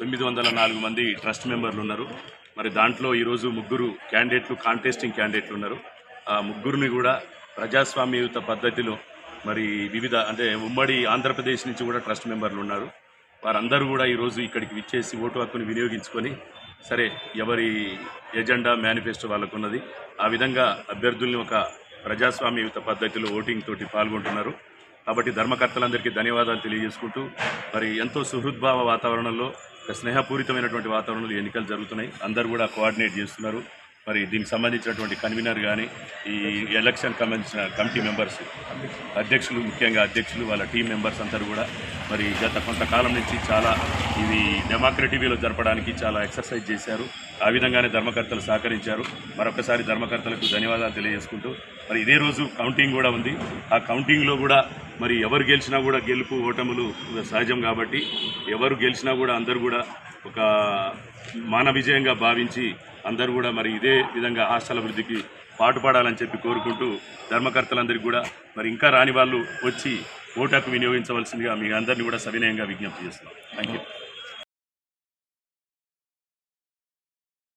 తొమ్మిది వందల నాలుగు మంది ట్రస్ట్ మెంబర్లు ఉన్నారు. మరి దాంట్లో ఈరోజు ముగ్గురు క్యాండిడేట్లు కాంటెస్టింగ్ క్యాండిడేట్లు ఉన్నారు. ఆ ముగ్గురిని కూడా ప్రజాస్వామ్యయుత పద్ధతిలో మరి వివిధ అంటే ఉమ్మడి ఆంధ్రప్రదేశ్ నుంచి కూడా ట్రస్ట్ మెంబర్లు ఉన్నారు. వారందరూ కూడా ఈరోజు ఇక్కడికి విచ్చేసి ఓటు హక్కుని వినియోగించుకొని సరే ఎవరి ఎజెండా మేనిఫెస్టో వాళ్ళకున్నది. ఆ విధంగా అభ్యర్థుల్ని ఒక ప్రజాస్వామ్యయుత పద్ధతిలో ఓటింగ్ తోటి పాల్గొంటున్నారు. కాబట్టి ధర్మకర్తలందరికీ ధన్యవాదాలు తెలియజేసుకుంటూ మరి ఎంతో సుహృద్భావ వాతావరణంలో ఒక స్నేహపూరితమైనటువంటి వాతావరణంలో ఎన్నికలు జరుగుతున్నాయి. అందరూ కూడా కోఆర్డినేట్ చేస్తున్నారు. మరి దీనికి సంబంధించినటువంటి కన్వీనర్ కానీ ఈ ఎలక్షన్ సంబంధించిన కమిటీ మెంబర్స్ అధ్యక్షులు ముఖ్యంగా అధ్యక్షులు వాళ్ళ టీం మెంబర్స్ అందరూ కూడా మరి గత కొంతకాలం నుంచి చాలా ఇది డెమోక్రటిక్ వేలో జరపడానికి చాలా ఎక్సర్సైజ్ చేశారు. ఆ విధంగానే ధర్మకర్తలు సహకరించారు. మరొకసారి ధర్మకర్తలకు ధన్యవాదాలు తెలియజేసుకుంటూ మరి ఇదే రోజు కౌంటింగ్ కూడా ఉంది. ఆ కౌంటింగ్లో కూడా మరి ఎవరు గెలిచినా కూడా గెలుపు ఓటములు సహజం కాబట్టి ఎవరు గెలిచినా కూడా అందరూ కూడా ఒక మాన విజయంగా భావించి అందరూ కూడా మరి ఇదే విధంగా హాస్టల్ అభివృద్ధికి పాటుపడాలని చెప్పి కోరుకుంటూ ధర్మకర్తలందరికీ కూడా మరి ఇంకా రాని వాళ్ళు వచ్చి ఓటాకు వినియోగించవలసిందిగా మీ అందరినీ కూడా సవినయంగా విజ్ఞప్తి చేస్తున్నాం. Thank you